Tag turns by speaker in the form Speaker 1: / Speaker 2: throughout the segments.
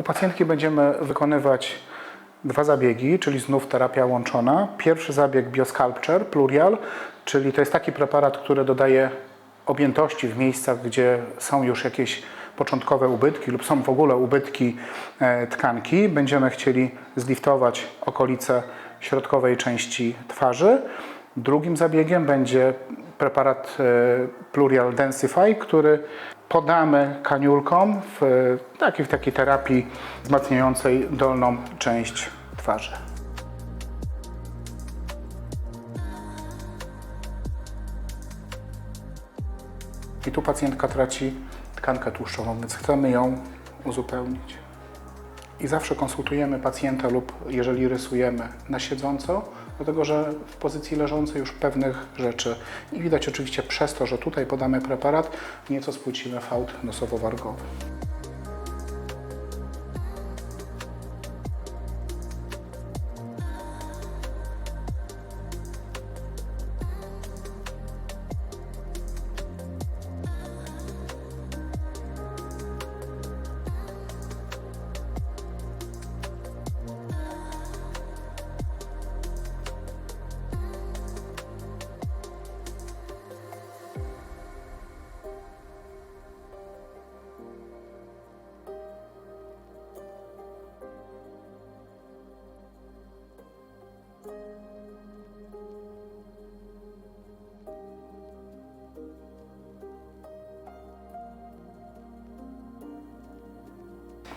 Speaker 1: U pacjentki będziemy wykonywać dwa zabiegi, czyli znów terapia łączona. Pierwszy zabieg Biosculpture Plurial, czyli to jest taki preparat, który dodaje objętości w miejscach, gdzie są już jakieś początkowe ubytki lub są w ogóle ubytki e, tkanki. Będziemy chcieli zliftować okolice środkowej części twarzy. Drugim zabiegiem będzie preparat e, Plurial Densify, który podamy kaniulką w takiej, w takiej terapii wzmacniającej dolną część twarzy. I tu pacjentka traci tkankę tłuszczową, więc chcemy ją uzupełnić. I zawsze konsultujemy pacjenta lub jeżeli rysujemy na siedząco, dlatego że w pozycji leżącej już pewnych rzeczy i widać oczywiście przez to, że tutaj podamy preparat, nieco spłycimy fałd nosowo-wargowy.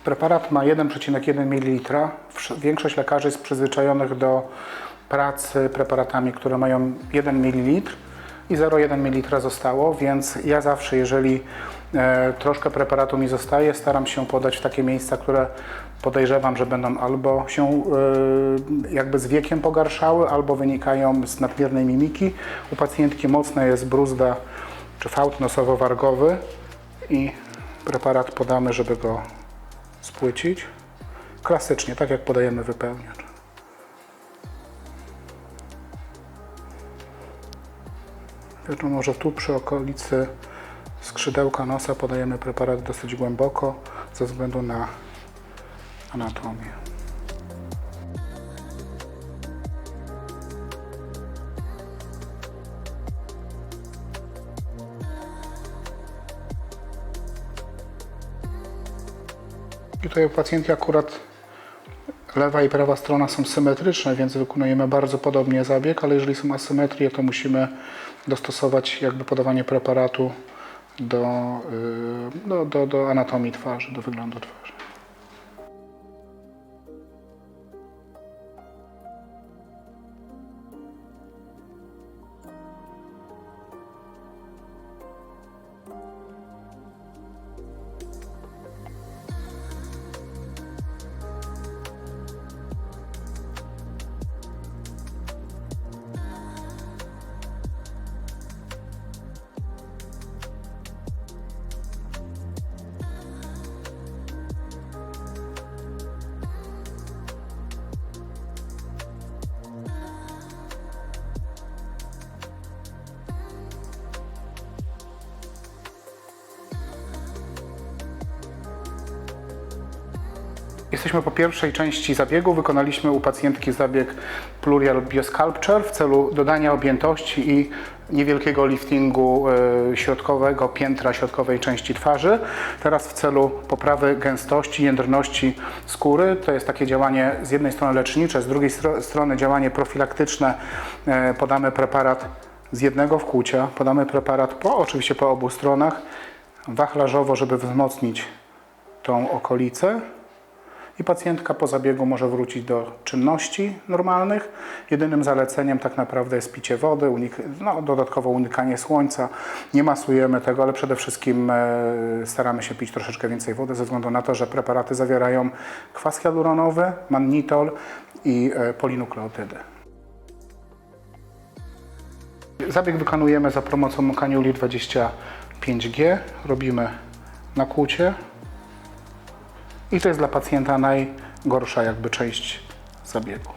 Speaker 1: Preparat ma 1,1 ml. Większość lekarzy jest przyzwyczajonych do pracy preparatami, które mają 1 ml i 0,1 ml zostało, więc ja zawsze, jeżeli e, troszkę preparatu mi zostaje, staram się podać w takie miejsca, które podejrzewam, że będą albo się e, jakby z wiekiem pogarszały, albo wynikają z nadmiernej mimiki. U pacjentki mocna jest bruzda czy fałd nosowo-wargowy i preparat podamy, żeby go spłycić. Klasycznie, tak jak podajemy wypełniacz. Wiadomo, że tu przy okolicy skrzydełka nosa podajemy preparat dosyć głęboko ze względu na anatomię. I tutaj u pacjentki akurat lewa i prawa strona są symetryczne, więc wykonujemy bardzo podobnie zabieg, ale jeżeli są asymetrie, to musimy dostosować jakby podawanie preparatu do, y, do, do, do anatomii twarzy, do wyglądu twarzy. Jesteśmy po pierwszej części zabiegu. Wykonaliśmy u pacjentki zabieg Plurial Biosculpture w celu dodania objętości i niewielkiego liftingu e, środkowego piętra środkowej części twarzy. Teraz w celu poprawy gęstości, jędrności skóry, to jest takie działanie z jednej strony lecznicze, z drugiej stro- strony działanie profilaktyczne. E, Podamy preparat z jednego wkłucia, podamy preparat po, oczywiście po obu stronach, wachlarzowo, żeby wzmocnić tą okolicę i pacjentka po zabiegu może wrócić do czynności normalnych. Jedynym zaleceniem tak naprawdę jest picie wody, no, dodatkowo unikanie słońca. Nie masujemy tego, ale przede wszystkim e, staramy się pić troszeczkę więcej wody ze względu na to, że preparaty zawierają kwas hialuronowy, mannitol i e, polinukleotydy. Zabieg wykonujemy za pomocą kaniuli 25G. Robimy nakłucie. I to jest dla pacjenta najgorsza jakby część zabiegu.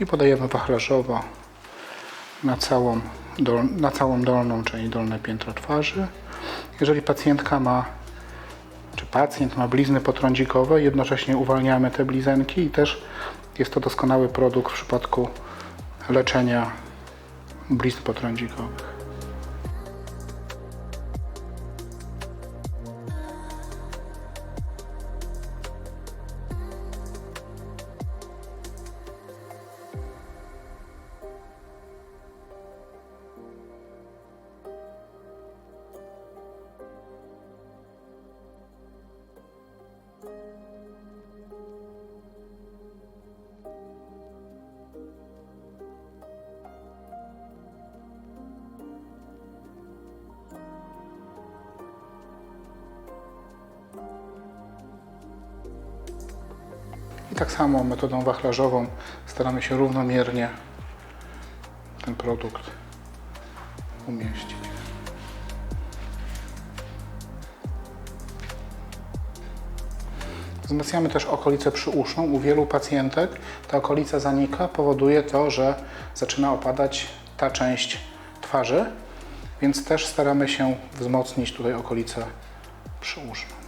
Speaker 1: i podajemy wachlarzowo na całą, dol, na całą dolną, czyli dolne piętro twarzy. Jeżeli pacjentka ma, czy pacjent ma blizny potrądzikowe, jednocześnie uwalniamy te blizenki i też jest to doskonały produkt w przypadku leczenia blizn potrądzikowych. I tak samo metodą wachlarzową staramy się równomiernie ten produkt umieścić. Wzmacniamy też okolicę przyuszną. U wielu pacjentek ta okolica zanika, powoduje to, że zaczyna opadać ta część twarzy, więc też staramy się wzmocnić tutaj okolicę przyuszną.